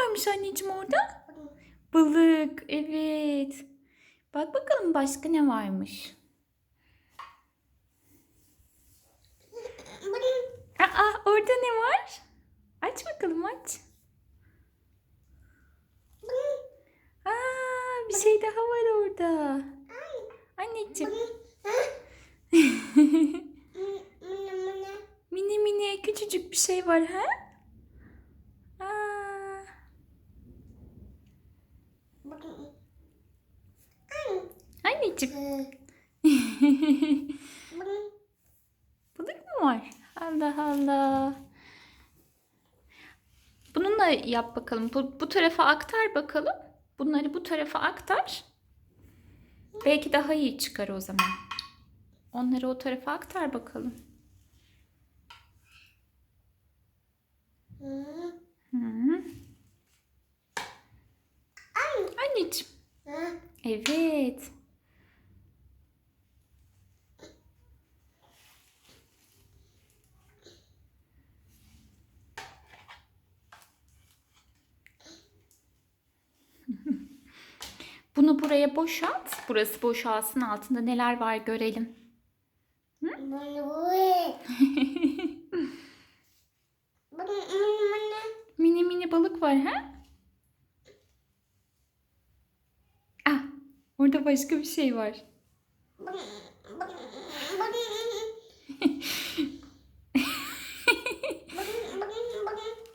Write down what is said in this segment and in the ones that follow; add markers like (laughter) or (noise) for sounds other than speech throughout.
varmış anneciğim orada? Balık. Evet. Bak bakalım başka ne varmış. Aa orada ne var? Aç bakalım aç. Aa bir şey daha var orada. Anneciğim. (laughs) mini mini küçücük bir şey var ha? Aa, anneciğim. Balık mı var? Allah Allah. Bununla yap bakalım. Bu, bu tarafa aktar bakalım. Bunları bu tarafa aktar. Belki daha iyi çıkar o zaman. Onları o tarafa aktar bakalım. Hı. Anneciğim. Evet. Bunu buraya boşalt. Burası boşalsın. Altında neler var görelim. (laughs) Mini mini balık var ha? Ah, orada başka bir şey var. (laughs)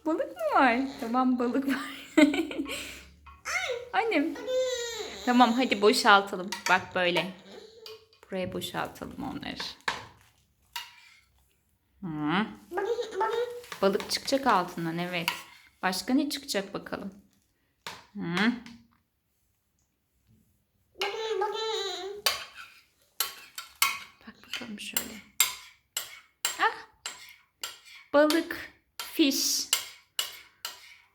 Balık mı var? Tamam balık var. (laughs) Annem. Tamam hadi boşaltalım. Bak böyle. Buraya boşaltalım onları. Hı. Balık çıkacak altından evet. Başka ne çıkacak bakalım. Hı. Bak bakalım şöyle. Ah. Balık. Fish.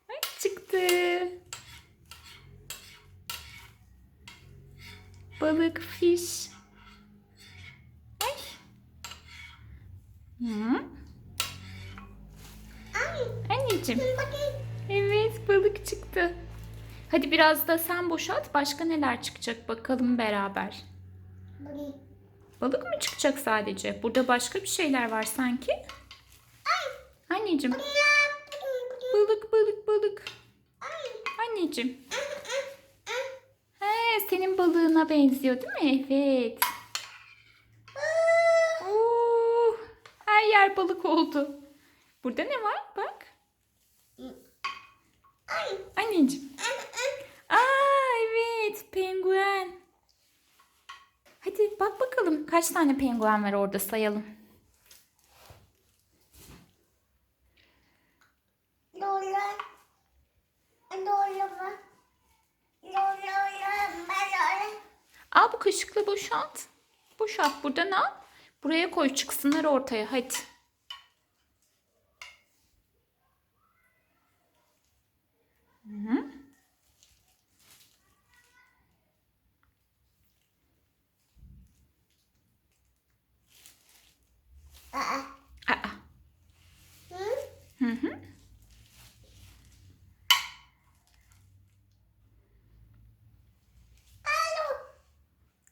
Ay, çıktı. Balık, fish. Ay. Hı. Anneciğim. Evet balık çıktı. Hadi biraz da sen boşalt. Başka neler çıkacak bakalım beraber. Balık mı çıkacak sadece? Burada başka bir şeyler var sanki. Anneciğim. Balık balık balık. Anneciğim. He, senin balığına benziyor değil mi? Evet. Oo, her yer balık oldu. Burada ne var? Bak. Anneciğim. Aa evet penguen. Hadi bak bakalım kaç tane penguen var orada sayalım. Al bu kaşıkla boşalt. Boşalt buradan al. Buraya koy çıksınlar ortaya hadi. Hı. Aa. Hı hı.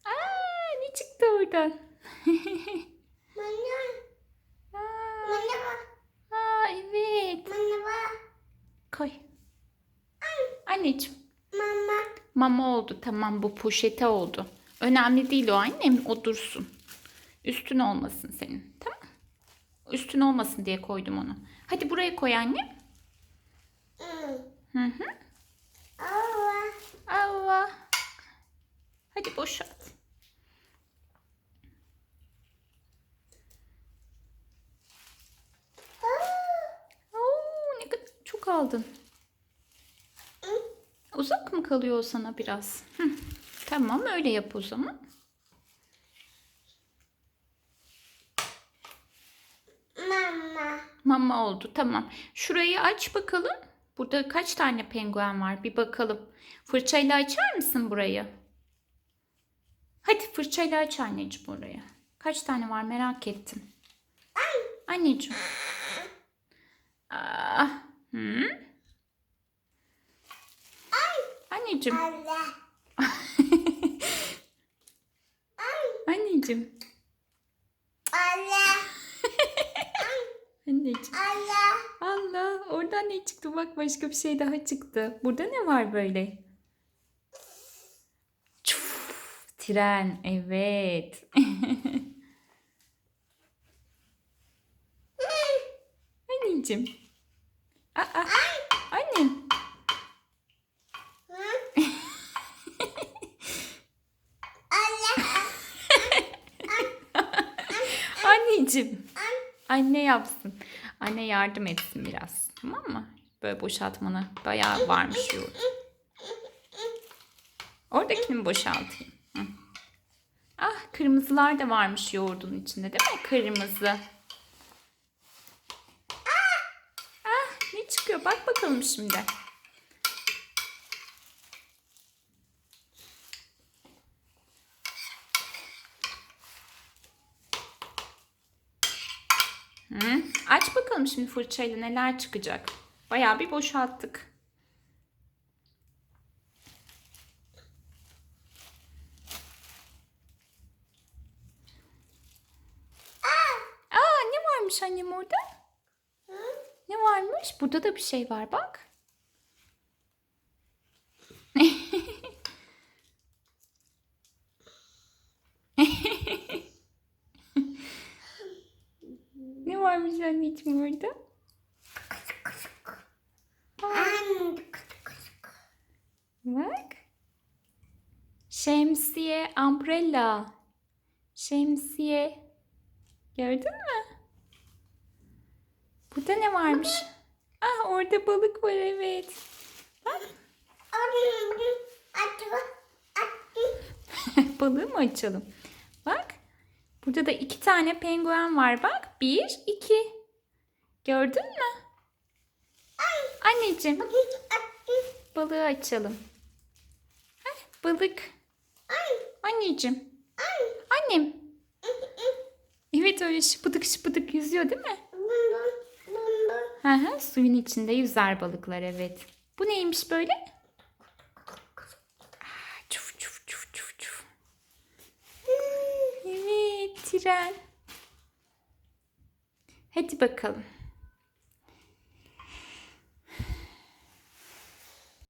Aa, ne çıktı oradan? Aa, aa, evet. Koy. Anneciğim. Mama oldu tamam bu poşete oldu. Önemli değil o annem o dursun. Üstün olmasın senin tamam Üstün olmasın diye koydum onu. Hadi buraya koy anne. Hı hı. Allah. Hadi boşalt. Oo, ne kadar çok aldın. Kalıyor sana biraz? Hı. Tamam öyle yap o zaman. Mama oldu tamam. Şurayı aç bakalım. Burada kaç tane penguen var bir bakalım. Fırçayla açar mısın burayı? Hadi fırçayla aç anneciğim burayı. Kaç tane var merak ettim. Anneciğim. Ah. Hı? Anneciğim. Allah. Anneciğim. Allah. Anneciğim. Allah. Allah oradan ne çıktı? Bak başka bir şey daha çıktı. Burada ne var böyle? Tren. Evet. (laughs) Anneciğim. Aa, annem. Allah. Anneciğim. Anne yapsın. Anne yardım etsin biraz. Tamam mı? Böyle boşaltmana bayağı varmış yoğurt. Oradakini mi boşaltayım? Hı. Ah kırmızılar da varmış yoğurdun içinde değil mi? Kırmızı. Ah ne çıkıyor? Bak bakalım şimdi. Hı? Aç bakalım şimdi fırçayla neler çıkacak. Bayağı bir boşalttık. Aa ne varmış annem orada? Ne varmış? Burada da bir şey var bak. Ne varmış anneciğim orada? Bak. Şemsiye, umbrella. Şemsiye. Gördün mü? Burada ne varmış? Ah orada balık var evet. Bak. (laughs) Balığı mı açalım? Bak. Burada da iki tane penguen var bak. Bir, iki. Gördün mü? Anneciğim balığı açalım. Heh, balık. Anneciğim. Annem. Evet öyle şıpıdık şıpıdık yüzüyor değil mi? Hı hı, suyun içinde yüzer balıklar evet. Bu neymiş böyle? Aa, Çuf çuf çuf çuf çuf. Evet tren. Hadi bakalım.